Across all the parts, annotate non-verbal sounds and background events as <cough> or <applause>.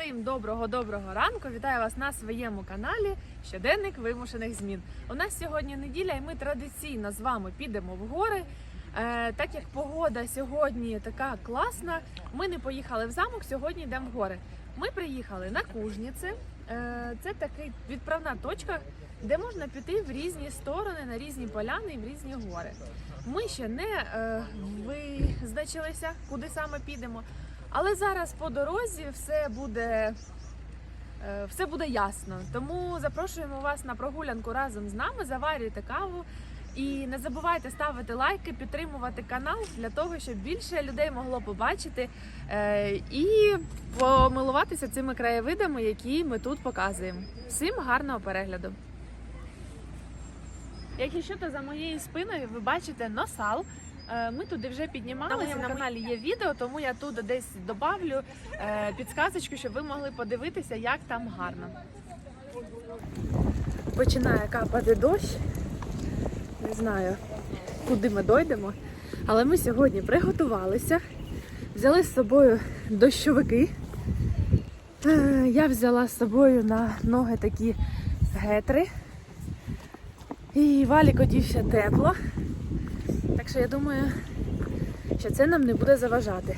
Всім доброго-доброго ранку! Вітаю вас на своєму каналі Щоденник вимушених змін. У нас сьогодні неділя, і ми традиційно з вами підемо в гори. Е, так як погода сьогодні така класна, ми не поїхали в замок, сьогодні йдемо в гори. Ми приїхали на Кужніці. Е, це такий відправна точка, де можна піти в різні сторони, на різні поляни і в різні гори. Ми ще не е, визначилися, куди саме підемо. Але зараз по дорозі все буде, е, все буде ясно. Тому запрошуємо вас на прогулянку разом з нами. Заварюйте каву. І не забувайте ставити лайки, підтримувати канал для того, щоб більше людей могло побачити е, і помилуватися цими краєвидами, які ми тут показуємо. Всім гарного перегляду! Якщо то за моєю спиною ви бачите носал. Е, Ми туди вже піднімалися. На каналі є відео, тому я тут десь добавлю е, підсказочку, щоб ви могли подивитися, як там гарно. Починає капати дощ. Не знаю, куди ми дойдемо. Але ми сьогодні приготувалися, взяли з собою дощовики. Е, Я взяла з собою на ноги такі гетри. І валік одівся тепло. Так що я думаю, що це нам не буде заважати.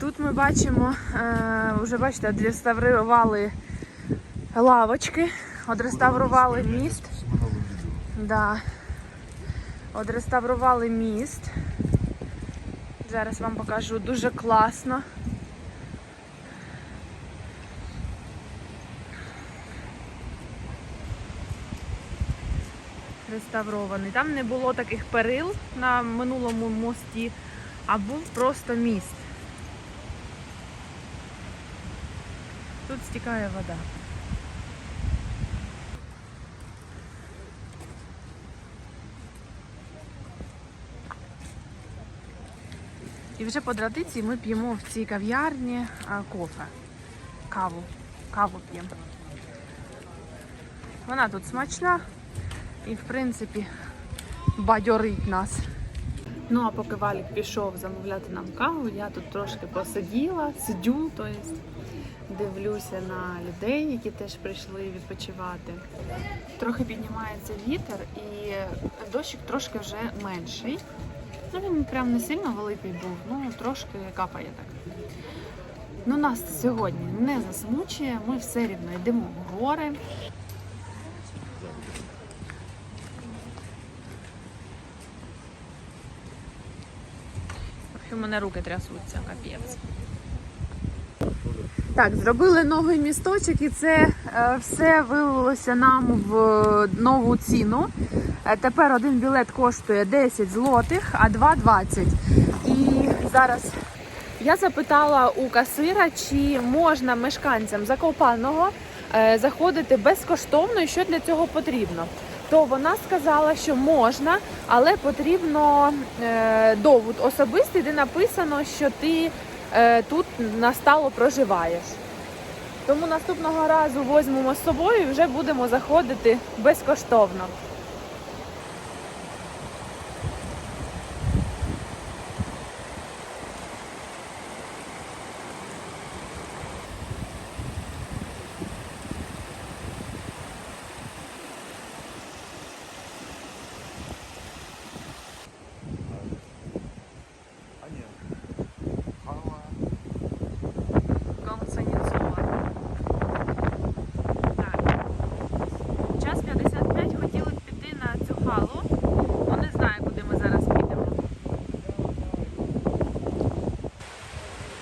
Тут ми бачимо, е, вже бачите, відреставрували лавочки, відреставрували міст. Да. Відреставрували міст. Зараз вам покажу дуже класно. Реставрований. Там не було таких перил на минулому мості, а був просто міст. Тут стікає вода. І вже по традиції ми п'ємо в цій кав'ярні кофе. Каву. Каву п'ємо. Вона тут смачна, і, в принципі, бадьорить нас. Ну, а поки Валік пішов замовляти нам каву, я тут трошки посиділа, сидю, тобто дивлюся на людей, які теж прийшли відпочивати. Трохи піднімається вітер і дощик трошки вже менший. Ну, він прям не сильно великий був, ну трошки капає так. Ну, нас сьогодні не засмучує, ми все рівно йдемо в гори. У мене руки трясуться, капець. Так, зробили новий місточок, і це е, все вилилося нам в е, нову ціну. Е, тепер один білет коштує 10 злотих, а два 20. І зараз я запитала у касира, чи можна мешканцям Закопаного заходити безкоштовно і що для цього потрібно. То вона сказала, що можна, але потрібно е, довод особистий, де написано, що ти е, тут настало проживаєш. Тому наступного разу візьмемо з собою і вже будемо заходити безкоштовно. А ні. Хава. Консенізовано. Так. Час 55 хотіли б піти на цю халу. Ну не знаю, куди ми зараз підемо.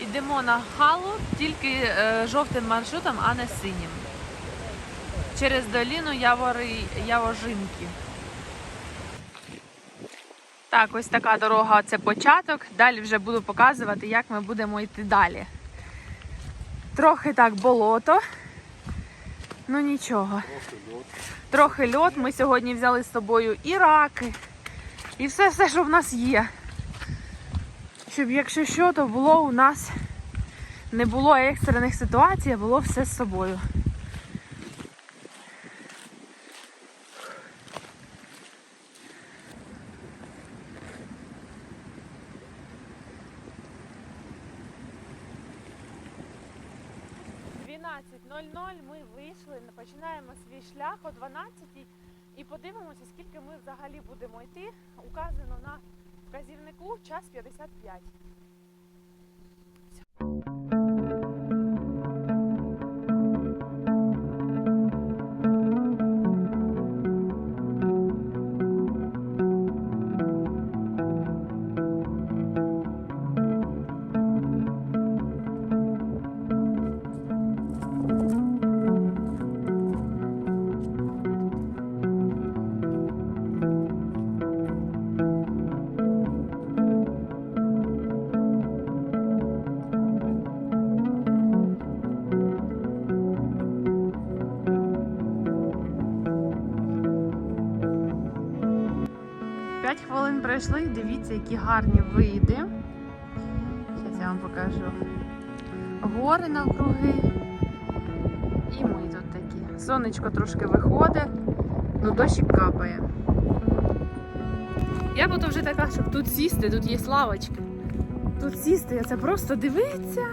Йдемо на халу тільки е, жовтим маршрутом, а не синім. Через доліну Явори, Явожинки. Так, ось така дорога це початок. Далі вже буду показувати, як ми будемо йти далі. Трохи так болото. Ну нічого. Трохи льот. Ми сьогодні взяли з собою і раки, і все, все, що в нас є. Щоб, якщо що, то було у нас не було екстрених ситуацій, а було все з собою. Ми вийшли, починаємо свій шлях о 12 і подивимося, скільки ми взагалі будемо йти. Указано на вказівнику час 55. Пройшли, дивіться, які гарні види. Зараз я вам покажу. Гори навкруги. І ми тут такі. Сонечко трошки виходить, ну дощик капає. Я буду вже така, щоб тут сісти, тут є лавочки. Тут сісти, це просто дивитися.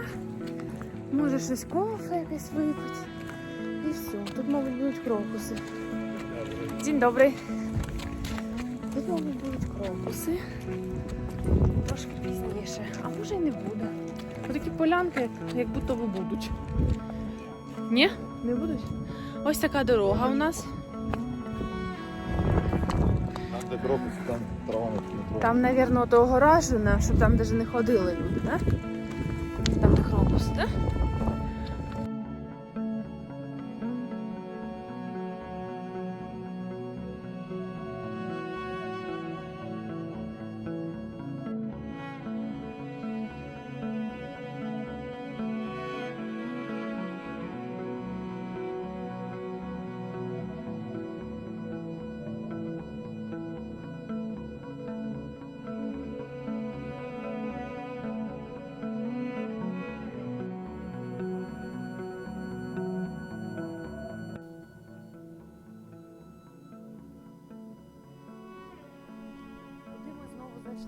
Може щось кофе якесь випити. І все. Тут, мабуть, будуть крокуси. День добрий. Мабуть, будуть крокуси. Трошки пізніше. А може і не буде. Такі полянки, як, будто би будуть. Ні? Не будуть? Ось така дорога у нас. Там, де крокус, там трава не. Там, мабуть, того гаражу, щоб там навіть не ходили люди, так? Там де крокус, так?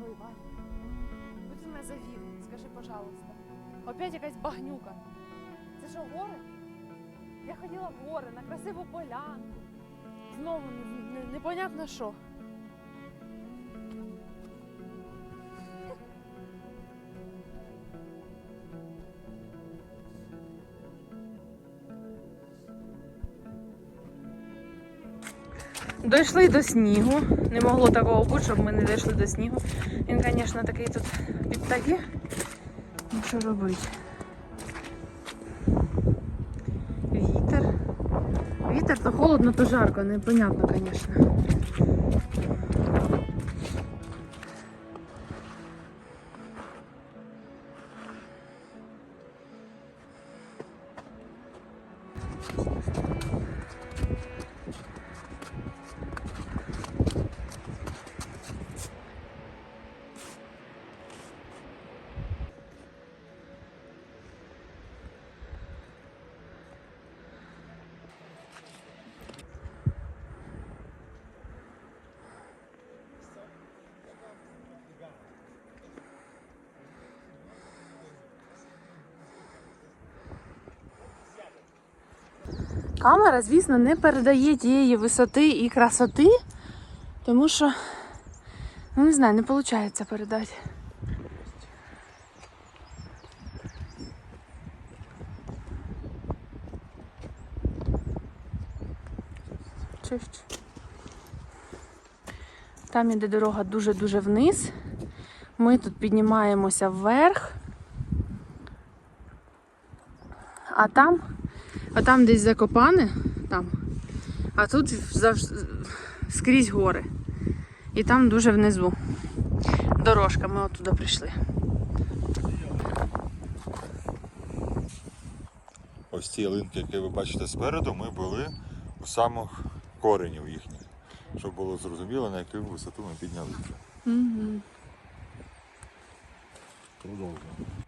Ваня? Куди ти мене завів? Скажи, пожалуйста. Опять якась багнюка. Це що, гори? Я хотіла в гори, на красиву полянку. Знову не- не- непонятно що. Дійшли до снігу. Не могло такого бути, щоб ми не дійшли до снігу. Він, звісно, такий тут підтає. Ну що робити? Вітер. Вітер то холодно, то жарко, непонятно, звісно. Камера, звісно, не передає тієї висоти і красоти, тому що, ну не знаю, не виходить передати. Там іде дорога дуже-дуже вниз. Ми тут піднімаємося вверх. А там а там десь закопане, там. А тут завжди скрізь гори. І там дуже внизу. Дорожка, ми оттуда прийшли. Ось ці ялинки, які ви бачите спереду, ми були у самих коренів їхніх, щоб було зрозуміло, на яку висоту ми піднялися. Угу. Продовжуємо.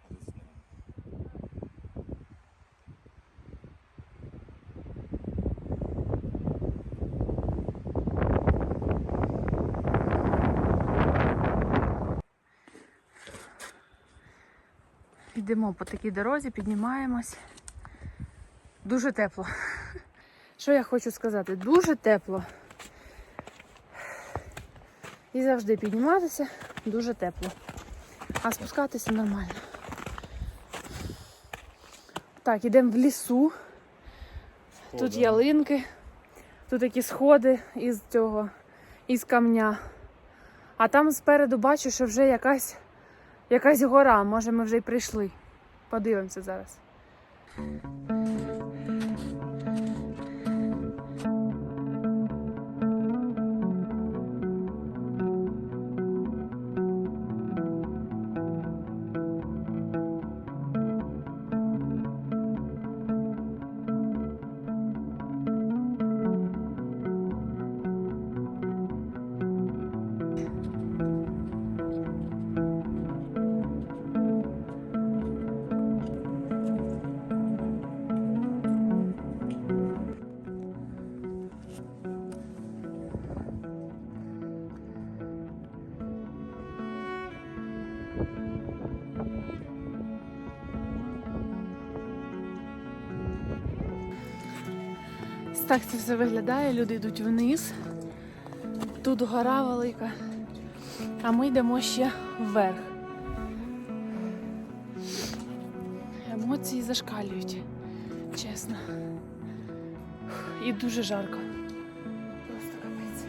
Йдемо по такій дорозі, піднімаємось. Дуже тепло. <laughs> Що я хочу сказати? Дуже тепло. І завжди підніматися дуже тепло. А спускатися нормально. Так, ідемо в лісу. Тут ялинки, тут такі сходи із цього, із камня. А там спереду бачу, що вже якась, якась гора. Може, ми вже й прийшли. Подивимося зараз. Так це все виглядає. Люди йдуть вниз. Тут гора велика. А ми йдемо ще вверх. Емоції зашкалюють, чесно. І дуже жарко. Просто капець.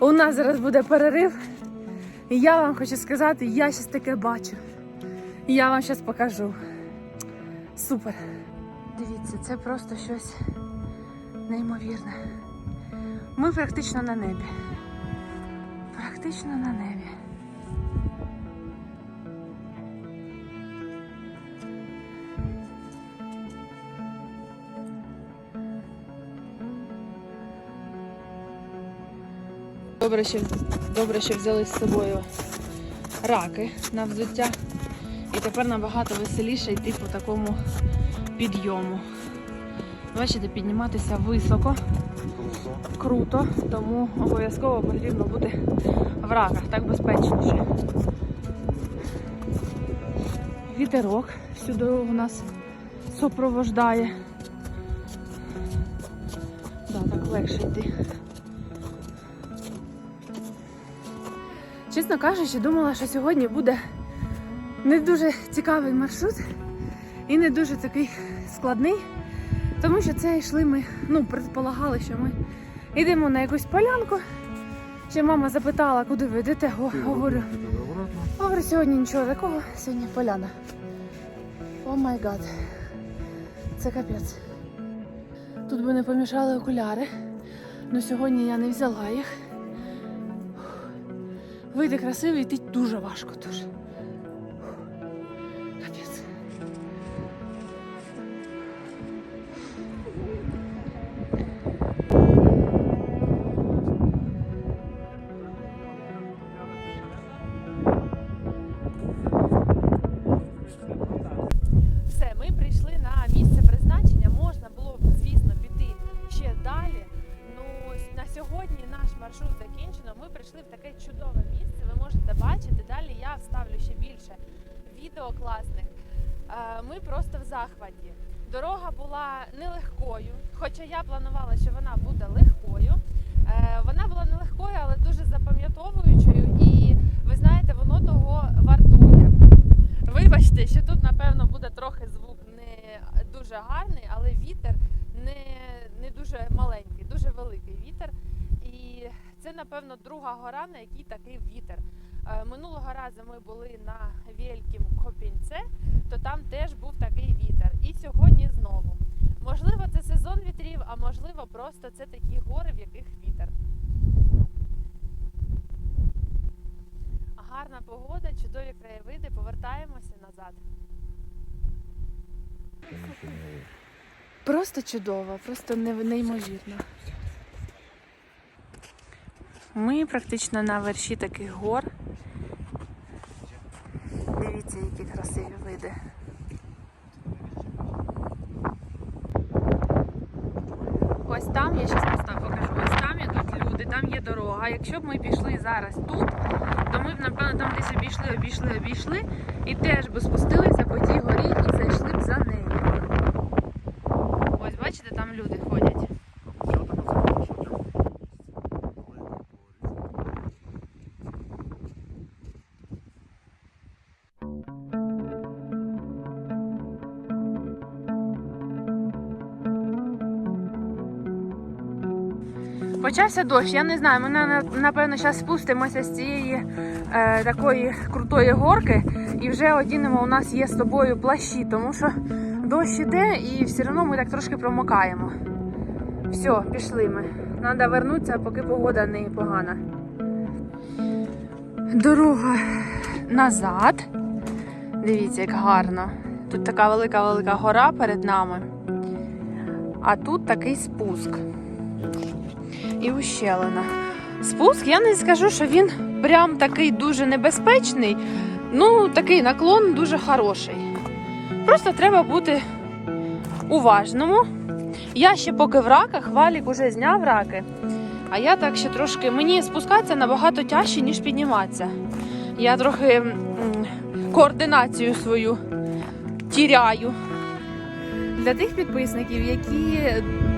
У нас зараз буде перерив. І я вам хочу сказати, я щось таке бачу. Я вам щось покажу. Супер. Дивіться, це просто щось неймовірне. Ми практично на небі. Практично на небі. Добре, що, добре, що взяли з собою раки на взуття. І тепер набагато веселіше йти по такому підйому. Бачите, підніматися високо, круто, тому обов'язково потрібно бути в раках, так безпечніше. Вітерок всю дорогу нас супровождає. Да, так легше йти. Чесно кажучи, думала, що сьогодні буде не дуже цікавий маршрут і не дуже такий складний. Тому що це йшли ми, ну, предполагали, що ми йдемо на якусь полянку. Ще мама запитала, куди ви йдете. Го- Говорю, говорю, сьогодні нічого такого, сьогодні поляна. О май гад. Це капець. Тут би не помішали окуляри. але сьогодні я не взяла їх. Вийти красиво, йти дуже важко дуже. Більше відео класних. Е, Ми просто в захваті. Дорога була нелегкою, хоча я планувала, що вона буде легкою. Е, Вона була нелегкою, але дуже запам'ятовуючою, і ви знаєте, воно того вартує. Вибачте, що тут, напевно, буде трохи звук не дуже гарний, але вітер не, не дуже маленький, дуже великий вітер. І це, напевно, друга гора, на якій такий вітер. Минулого разу ми були на Вєлькім Копінце, то там теж був такий вітер. І сьогодні знову. Можливо, це сезон вітрів, а можливо, просто це такі гори, в яких вітер. Гарна погода, чудові краєвиди. Повертаємося назад. Просто чудово, просто неймовірно. Ми практично на верші таких гор. Дивіться, які красиві види. Ось там, я зараз постав покажу, ось там ідуть люди, там є дорога. Якщо б ми пішли зараз тут, то ми б, напевно, там десь обійшли, обійшли, обійшли і теж би спустилися по тій горі і зайшли б за нею. Ось, бачите, там люди Почався дощ, я не знаю, ми напевно зараз спустимося з цієї е, такої крутої горки і вже одінемо у нас є з тобою плащі, тому що дощ іде і все одно ми так трошки промокаємо. Все, пішли ми. Треба вернутися, поки погода не погана. Дорога назад. Дивіться, як гарно. Тут така велика-велика гора перед нами. А тут такий спуск і ущелина. Спуск, я не скажу, що він прям такий дуже небезпечний. Ну, такий наклон дуже хороший. Просто треба бути уважному. Я ще поки в раках, валік уже зняв раки. А я так ще трошки. Мені спускатися набагато тяжче, ніж підніматися. Я трохи координацію свою тіряю. Для тих підписників, які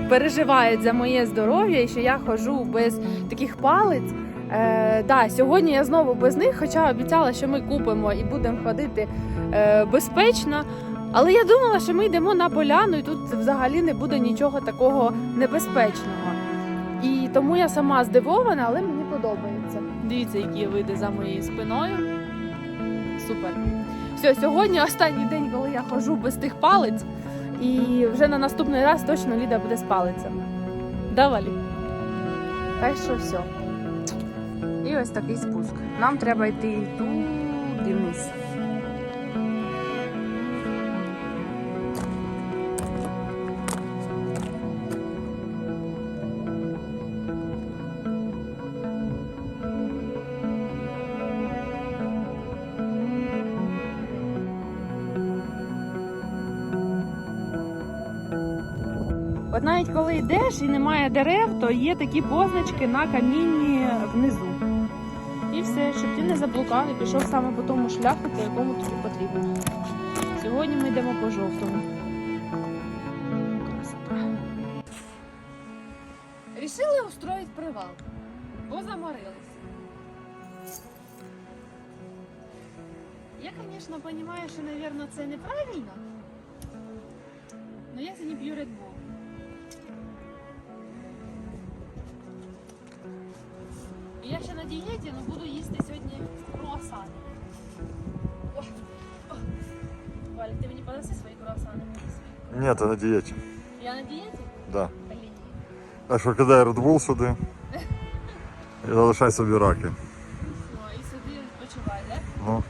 переживають за моє здоров'я і що я ходжу без таких палець. Е, да, сьогодні я знову без них, хоча обіцяла, що ми купимо і будемо ходити е, безпечно. Але я думала, що ми йдемо на поляну, і тут взагалі не буде нічого такого небезпечного. І тому я сама здивована, але мені подобається. Дивіться, які види за моєю спиною. Супер. Все, сьогодні останній день, коли я ходжу без тих палець. І вже на наступний раз точно Ліда буде з палицями. Давалі. Так що все. І ось такий спуск. Нам треба йти туди вниз. Йдеш і немає дерев, то є такі позначки на камінні внизу. І все, щоб ти не заблукав і пішов саме по тому шляху, по якому тобі потрібно. Сьогодні ми йдемо по жовтому. Красота. Рішили устроїти привал, бо заморились. Я, звісно, розумію, що, мабуть, це неправильно. Но я за не п'ю Red Я ще на дієті, але буду їсти сьогодні круасани. О. Валя, ти мені подаси свої круасани? Ні, ти на дієті. Я на дієті? Да. Блін. Так що кидай Red Bull сюди і залишай собі раки. О, і сюди відпочивай, да? Ну,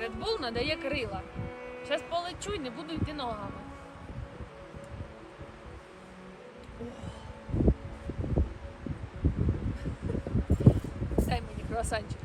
Red Bull надає крила. Зараз полечу і не буду йти ногами. croissant.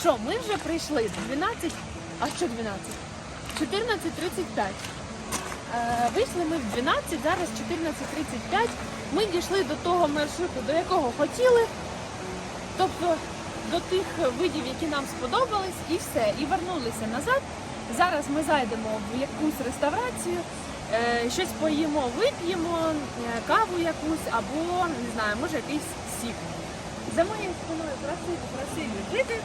Що, ми вже прийшли 12, а що 12? 14.35. Е, вийшли ми в 12, зараз 14.35. Ми дійшли до того маршруту, до якого хотіли. Тобто до тих видів, які нам сподобались, і все. І вернулися назад. Зараз ми зайдемо в якусь реставрацію, е, щось поїмо, вип'ємо, е, каву якусь або не знаю, може якийсь сік. За моєю спиною красиві, красиві види.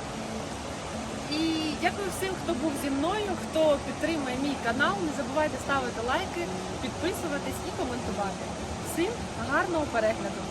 І дякую всім, хто був зі мною, хто підтримує мій канал. Не забувайте ставити лайки, підписуватись і коментувати. Всім гарного перегляду!